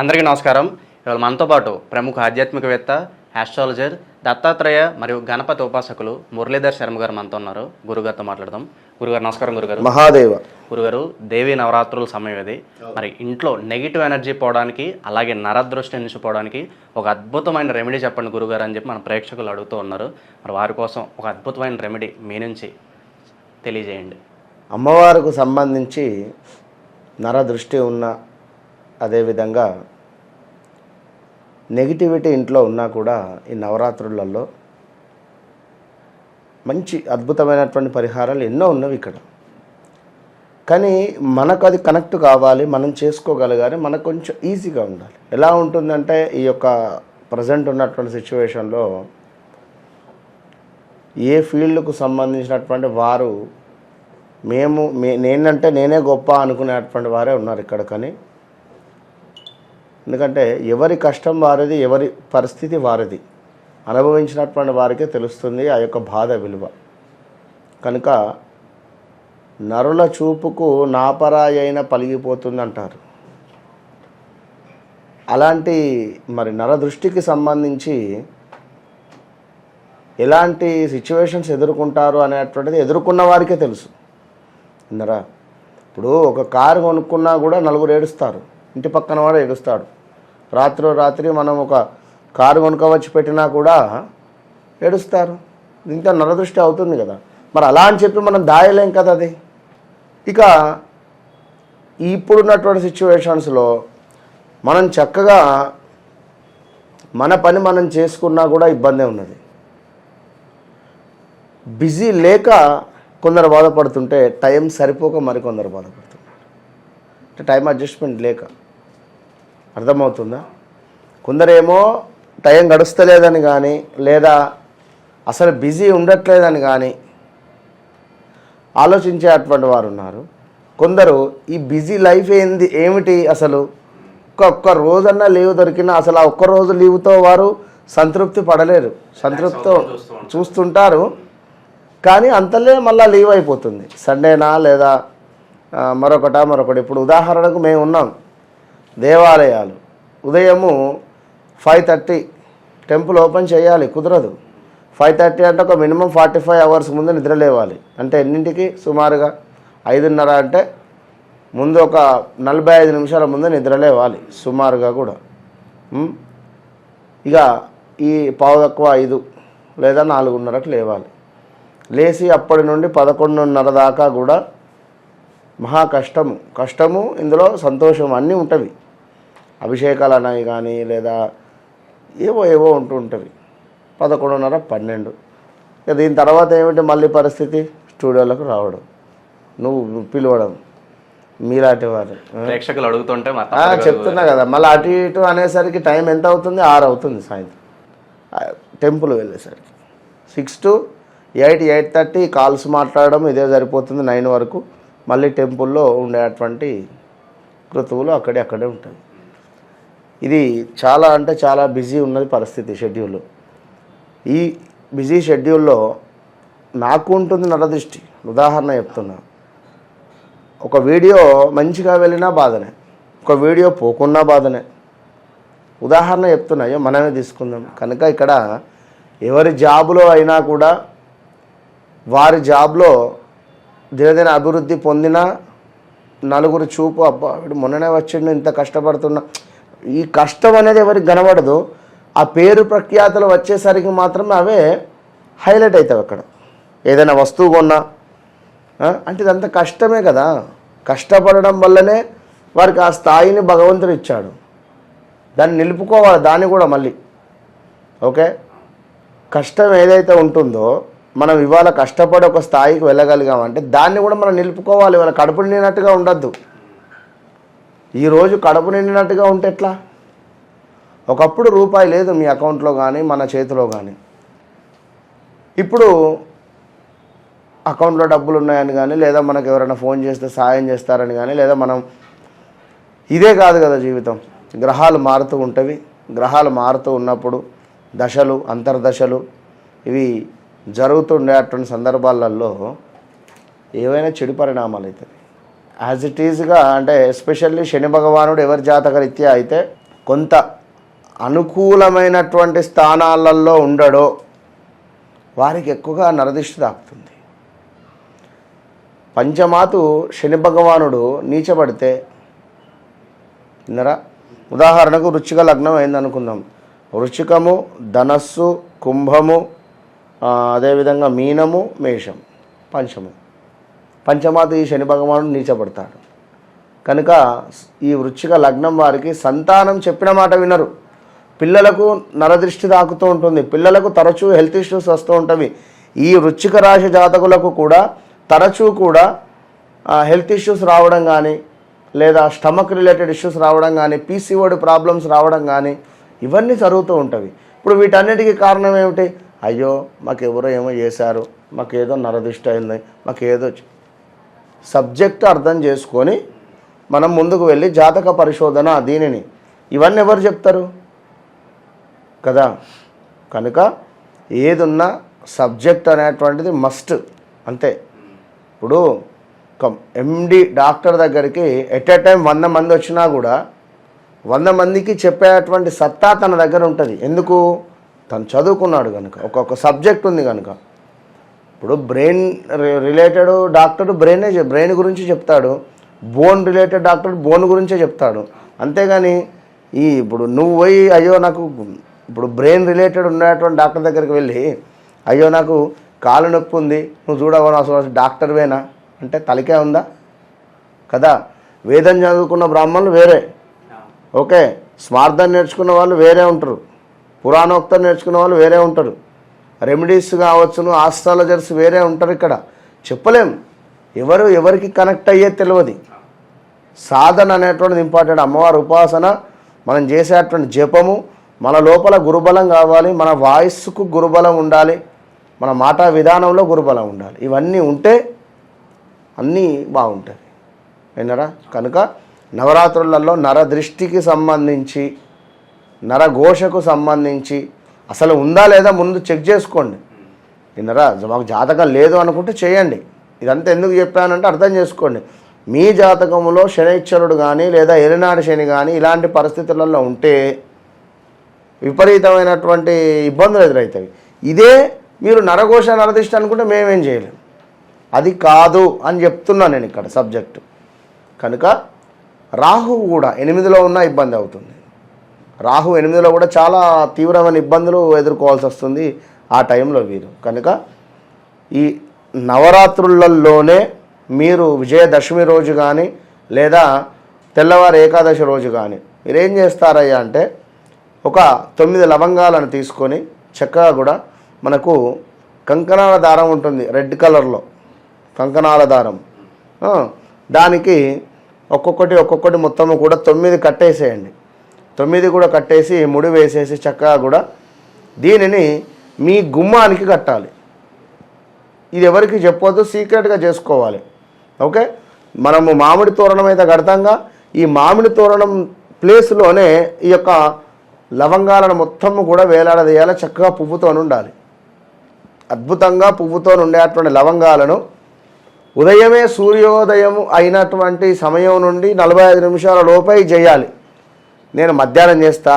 అందరికీ నమస్కారం. ఇవాళ మనతో పాటు ప్రముఖ ఆధ్యాత్మికవేత్త ఆస్ట్రాలజర్ దత్తాత్రేయ మరియు గణపతి ఉపాసకులు మురళీధర్ శర్మ గారు మనతో ఉన్నారు. గురుగారితో మాట్లాడదాం. గురుగారు నమస్కారం గురుగారు మహాదేవ. గురుగారు దేవీ నవరాత్రుల సమయం ఇది. మరి ఇంట్లో నెగిటివ్ ఎనర్జీ పోవడానికి అలాగే నరదృష్టి నుంచి పోవడానికి ఒక అద్భుతమైన రెమెడీ చెప్పండి గురుగారు అని చెప్పి మన ప్రేక్షకులు అడుగుతూ ఉన్నారు. మరి వారి కోసం ఒక అద్భుతమైన రెమెడీ మీ నుంచి తెలియజేయండి. అమ్మవారికి సంబంధించి నరదృష్టి ఉన్న అదేవిధంగా నెగిటివిటీ ఇంట్లో ఉన్నా కూడా ఈ నవరాత్రులలో మంచి అద్భుతమైనటువంటి పరిహారాలు ఎన్నో ఉన్నవి ఇక్కడ. కానీ మనకు అది కనెక్ట్ కావాలి మనం చేసుకోగలగాలి మనకు కొంచెం ఈజీగా ఉండాలి. ఎలా ఉంటుందంటే ఈ యొక్క ప్రజెంట్ ఉన్నటువంటి సిచ్యువేషన్లో ఏ ఫీల్డ్కు సంబంధించినటువంటి వారు మేము మే నేనంటే నేనే గొప్ప అనుకునేటువంటి వారే ఉన్నారు ఇక్కడ. కానీ ఎందుకంటే ఎవరి కష్టం వారిది ఎవరి పరిస్థితి వారిది. అనుభవించినటువంటి వారికే తెలుస్తుంది ఆ యొక్క బాధ విలువ. కనుక నరుల చూపుకు నాపరాయైన అయిన పలిగిపోతుంది అంటారు అలాంటి మరి నర దృష్టికి సంబంధించి ఎలాంటి సిచ్యువేషన్స్ ఎదుర్కొంటారు అనేటువంటిది ఎదుర్కొన్న వారికే తెలుసు. విన్నరా ఇప్పుడు ఒక కారు కొనుక్కున్నా కూడా నలుగురు ఏడుస్తారు. ఇంటి పక్కన వాడు ఏడుస్తాడు రాత్రి రాత్రి మనం ఒక కారు కొనుక్కోవచ్చి పెట్టినా కూడా ఏడుస్తారు. దీంతో నరదృష్టి అవుతుంది కదా. మరి అలా అని చెప్పి మనం దాయలేం కదా అది? ఇక ఇప్పుడున్నటువంటి సిచ్యువేషన్స్లో మనం చక్కగా మన పని మనం చేసుకున్నా కూడా ఇబ్బందే ఉన్నది. బిజీ లేక కొందరు బాధపడుతుంటే టైం సరిపోక మరికొందరు బాధపడుతున్నారు. అంటే టైం అడ్జస్ట్మెంట్ లేక. అర్థమవుతుందా? కొందరేమో టైం గడుస్తలేదని కానీ లేదా అసలు బిజీ ఉండట్లేదని కానీ ఆలోచించేటువంటి వారు ఉన్నారు. కొందరు ఈ బిజీ లైఫ్ ఏంది ఏమిటి అసలు? ఒక్క ఒక్క రోజన్నా లీవ్ దొరికినా అసలు ఆ ఒక్క రోజు లీవ్తో వారు సంతృప్తి పడలేరు. సంతృప్తితో చూస్తుంటారు. కానీ అంతలే మళ్ళీ లీవ్ అయిపోతుంది. సండేనా లేదా మరొకట మరొకటి. ఇప్పుడు ఉదాహరణకు మేము ఉన్నాం దేవాలయాలు. ఉదయము ఫైవ్ థర్టీ టెంపుల్ ఓపెన్ చేయాలి కుదరదు. ఫైవ్ థర్టీ అంటే ఒక మినిమం ఫార్టీ ఫైవ్ అవర్స్ ముందు నిద్ర లేవాలి అంటే ఎన్నింటికి? సుమారుగా ఐదున్నర అంటే ముందు ఒక నలభై ఐదు నిమిషాల ముందు నిద్ర లేవాలి సుమారుగా కూడా. ఇక ఈ పావు తక్కువ ఐదు లేదా నాలుగున్నరకు లేవాలి. లేచి అప్పటి నుండి పదకొండున్నర దాకా కూడా మహా కష్టము. కష్టము ఇందులో సంతోషం అన్నీ ఉంటుంది అభిషేకాలు అనేవి కానీ లేదా ఏవో ఏవో ఉంటూ ఉంటవి పదకొండున్నర పన్నెండు. ఇక దీని తర్వాత ఏమిటి మళ్ళీ పరిస్థితి? స్టూడియోలకు రావడం. నువ్వు పిలవడం. మీలాంటి వారు. ప్రేక్షకులు అడుగుతుంటే చెప్తున్నా కదా. మళ్ళీ అటు ఇటు అనేసరికి టైం ఎంత అవుతుంది? ఆరు అవుతుంది సాయంత్రం. టెంపుల్ వెళ్ళేసరికి. Six to eight eight thirty calls మాట్లాడడం ఇదే సరిపోతుంది నైన్ వరకు. మళ్ళీ టెంపుల్లో ఉండేటువంటి కృతువులు అక్కడే అక్కడే ఉంటాయి. ఇది చాలా అంటే చాలా బిజీ ఉన్నది పరిస్థితి షెడ్యూల్. ఈ బిజీ షెడ్యూల్లో నాకు ఉంటుంది నరదృష్టి. ఉదాహరణ చెప్తున్నా. ఒక వీడియో మంచిగా వెళ్ళినా బాధనే. ఒక వీడియో పోకున్నా బాధనే. ఉదాహరణ చెప్తున్నాయో మనమే తీసుకుందాం. కనుక ఇక్కడ ఎవరి జాబులో అయినా కూడా వారి జాబ్లో దినదిన అభివృద్ధి పొందిన నలుగురు చూపు అబ్బా మొన్ననే వచ్చిండు ఇంత కష్టపడుతున్నా. ఈ కష్టం అనేది ఎవరికి కనబడదు ఆ పేరు ప్రఖ్యాతలు వచ్చేసరికి మాత్రమే అవే హైలైట్ అవుతాయి అక్కడ. ఏదైనా వస్తువు కొన్నా అంటే ఇదంతా కష్టమే కదా. కష్టపడడం వల్లనే వారికి ఆ స్థాయిని భగవంతుడు ఇచ్చాడు. దాన్ని నిలుపుకోవాలి దాన్ని కూడా మళ్ళీ. ఓకే? కష్టం ఏదైతే ఉంటుందో మనం ఇవాళ కష్టపడి ఒక స్థాయికి వెళ్ళగలిగామంటే దాన్ని కూడా మనం నిలుపుకోవాలి. ఇవాళ కడుపు నిండినట్టుగా ఉండద్దు. ఈరోజు కడుపు నిండినట్టుగా ఉంటే ఎట్లా? ఒకప్పుడు రూపాయి లేదు మీ అకౌంట్లో కానీ మన చేతిలో కానీ ఇప్పుడు అకౌంట్లో డబ్బులు ఉన్నాయని కానీ లేదా మనకు ఎవరైనా ఫోన్ చేస్తే సాయం చేస్తారని కానీ లేదా మనం ఇదే కాదు కదా జీవితం. గ్రహాలు మారుతూ ఉంటవి. గ్రహాలు మారుతూ ఉన్నప్పుడు దశలు అంతర్దశలు ఇవి జరుగుతుండేటువంటి సందర్భాలలో ఏవైనా చెడు పరిణామాలు అవుతాయి యాజ్ ఇట్ ఈజ్గా అంటే ఎస్పెషల్లీ శని భగవానుడు ఎవరి జాతక రీత్యా అయితే కొంత అనుకూలమైనటువంటి స్థానాలలో ఉండడో వారికి ఎక్కువగా నరదిష్టి తాకుతుంది పంచమాతు శని భగవానుడు నీచబడితే విన్నరా? ఉదాహరణకు వృచ్చిక లగ్నం అయిందనుకుందాం. వృచ్చికము ధనస్సు కుంభము అదేవిధంగా మీనము మేషం పంచము. పంచమాత ఈ శని భగవానుడు నీచబడతాడు. కనుక ఈ వృచ్చిక లగ్నం వారికి సంతానం చెప్పిన మాట వినరు. పిల్లలకు నరదృష్టి తాకుతూ ఉంటుంది. పిల్లలకు తరచూ హెల్త్ ఇష్యూస్ వస్తూ ఉంటవి. ఈ వృచ్చిక రాశి జాతకులకు కూడా తరచూ కూడా హెల్త్ ఇష్యూస్ రావడం కానీ లేదా స్టమక్ రిలేటెడ్ ఇష్యూస్ రావడం కానీ పీసీఓడి ప్రాబ్లమ్స్ రావడం కానీ ఇవన్నీ జరుగుతూ ఉంటవి. ఇప్పుడు వీటన్నిటికీ కారణం ఏమిటి? అయ్యో మాకెవరో ఏమో చేశారు. మాకేదో ఏదో అయింది. మాకు ఏదో సబ్జెక్ట్ అర్థం చేసుకొని మనం ముందుకు వెళ్ళి జాతక పరిశోధన దీనిని. ఇవన్నీ ఎవరు చెప్తారు? కదా. కనుక ఏదున్నా సబ్జెక్ట్ అనేటువంటిది మస్ట్ అంతే. ఇప్పుడు ఒక ఎండి డాక్టర్ దగ్గరికి ఎట్ ఎ టైం వంద మంది వచ్చినా కూడా వంద మందికి చెప్పేటువంటి సత్తా తన దగ్గర ఉంటుంది. ఎందుకు? తను చదువుకున్నాడు కనుక ఒక్కొక్క సబ్జెక్ట్ ఉంది కనుక ఇప్పుడు బ్రెయిన్ రిలేటెడ్ డాక్టర్ బ్రెయినే బ్రెయిన్ గురించి చెప్తాడు. బోన్ రిలేటెడ్ డాక్టర్ బోన్ గురించే చెప్తాడు. అంతేగాని ఈ ఇప్పుడు నువ్వు పోయి అయ్యో నాకు ఇప్పుడు బ్రెయిన్ రిలేటెడ్ ఉన్నటువంటి డాక్టర్ దగ్గరికి వెళ్ళి అయ్యో నాకు కాలు నొప్పి ఉంది నువ్వు చూడవను అసలు డాక్టర్వేనా అంటే తలకే ఉందా? కదా? వేదం చదువుకున్న బ్రాహ్మణులు వేరే. ఓకే? స్మార్థం నేర్చుకున్న వాళ్ళు వేరే ఉంటారు. పురాణోక్తం నేర్చుకున్న వాళ్ళు వేరే ఉంటారు. రెమెడీస్ కావచ్చును ఆస్ట్రాలజర్స్ వేరే ఉంటారు ఇక్కడ. చెప్పలేం. ఎవరు ఎవరికి కనెక్ట్ అయ్యేది తెలియదు సాధన అనేటువంటిది ఇంపార్టెంట్ అమ్మవారి ఉపాసన మనం చేసేటువంటి జపము మన లోపల గురుబలం కావాలి మన వాయిస్కు గురుబలం ఉండాలి మన మాట విధానంలో గురుబలం ఉండాలి. ఇవన్నీ ఉంటే అన్నీ బాగుంటాయి. అయినరా కనుక నవరాత్రులలో నర దృష్టికి సంబంధించి నరఘోషకు సంబంధించి అసలు ఉందా లేదా ముందు చెక్ చేసుకోండి. విన్నరా? మాకు జాతకం లేదు అనుకుంటే చేయండి. ఇదంతా ఎందుకు చెప్పానంటే అర్థం చేసుకోండి. మీ జాతకంలో శనైశ్వరుడు కానీ లేదా ఎలినాడు శని కానీ ఇలాంటి పరిస్థితులలో ఉంటే విపరీతమైనటువంటి ఇబ్బందులు ఎదురవుతాయి ఇదే మీరు నరఘోష నరదిష్ట అనుకుంటే మేమేం చేయలేం. అది కాదు అని చెప్తున్నాను నేను ఇక్కడ సబ్జెక్టు. కనుక రాహు కూడా ఎనిమిదిలో ఉన్న ఇబ్బంది అవుతుంది. రాహు ఎనిమిదిలో కూడా చాలా తీవ్రమైన ఇబ్బందులు ఎదుర్కోవాల్సి వస్తుంది ఆ టైంలో వీరు. కనుక ఈ నవరాత్రులలోనే మీరు విజయదశమి రోజు కానీ లేదా తెల్లవారు ఏకాదశి రోజు కానీ మీరేం చేస్తారయ్యా అంటే ఒక తొమ్మిది లవంగాలను తీసుకొని చక్కగా కూడా మనకు కంకణాల దారం ఉంటుంది రెడ్ కలర్లో. కంకణాల దారం. దానికి ఒక్కొక్కటి ఒక్కొక్కటి మొత్తము కూడా తొమ్మిది కట్టేసేయండి. తొమ్మిది కూడా కట్టేసి ముడి వేసేసి చక్కగా కూడా దీనిని మీ గుమ్మానికి కట్టాలి. ఇది ఎవరికి చెప్పొద్దు సీక్రెట్గా చేసుకోవాలి. ఓకే? మనము మామిడి తోరణం అయితే కడతాంగా ఈ మామిడి తోరణం ప్లేస్లోనే ఈ యొక్క లవంగాలను మొత్తము కూడా వేలాడదీయాలి చక్కగా పువ్వుతో ఉండాలి. అద్భుతంగా పువ్వుతో ఉండేటువంటి లవంగాలను ఉదయమే సూర్యోదయం అయినటువంటి సమయం నుండి నలభై ఐదు నిమిషాల లోపే చేయాలి. నేను మధ్యాహ్నం చేస్తా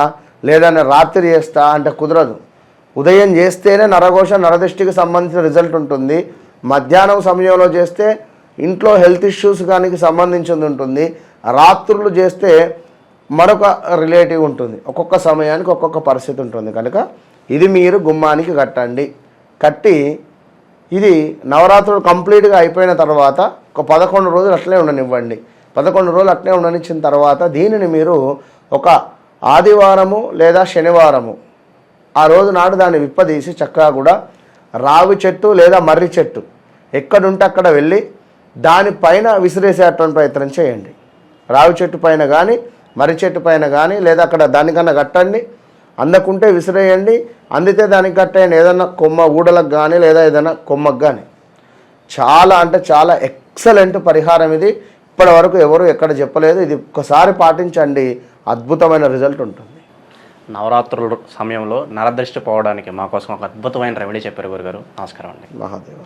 లేదా నేను రాత్రి చేస్తా అంటే కుదరదు. ఉదయం చేస్తేనే నరఘోష నరదృష్టికి సంబంధించిన రిజల్ట్ ఉంటుంది. మధ్యాహ్నం సమయంలో చేస్తే ఇంట్లో హెల్త్ ఇష్యూస్ కానీ సంబంధించింది ఉంటుంది. రాత్రులు చేస్తే మరొక రిలేటివ్ ఉంటుంది. ఒక్కొక్క సమయానికి ఒక్కొక్క పరిస్థితి ఉంటుంది. కనుక ఇది మీరు గుమ్మానికి కట్టండి. కట్టి ఇది నవరాత్రులు కంప్లీట్గా అయిపోయిన తర్వాత ఒక పదకొండు రోజులు అట్లే ఉండనివ్వండి. పదకొండు రోజులు అట్లే ఉండనిచ్చిన తర్వాత దీనిని మీరు ఒక ఆదివారము లేదా శనివారము. ఆ రోజు నాడు దాన్ని విప్పదీసి చక్కగా కూడా రావి చెట్టు లేదా మర్రి చెట్టు ఎక్కడుంటే అక్కడ వెళ్ళి దానిపైన విసిరేసేటువంటి ప్రయత్నం చేయండి. రావి చెట్టు పైన కానీ మర్రి చెట్టు పైన కానీ లేదా అక్కడ దానికన్నా కట్టండి. అందకుంటే విసిరేయండి. అందితే దానికి కట్టేయండి. ఏదైనా కొమ్మ ఊడలకు కానీ లేదా ఏదైనా కొమ్మకు కానీ చాలా అంటే చాలా ఎక్సలెంట్ పరిహారం ఇది. ఇప్పటి వరకు ఎవరు ఎక్కడ చెప్పలేదు. ఇది ఒక్కసారి పాటించండి. అద్భుతమైన రిజల్ట్ ఉంటుంది. నవరాత్రుల సమయంలో నరదృష్టి పోవడానికి మా కోసం ఒక అద్భుతమైన రెమెడీ చెప్పారు గురుగారు. నమస్కారం అండి. మహాదేవ.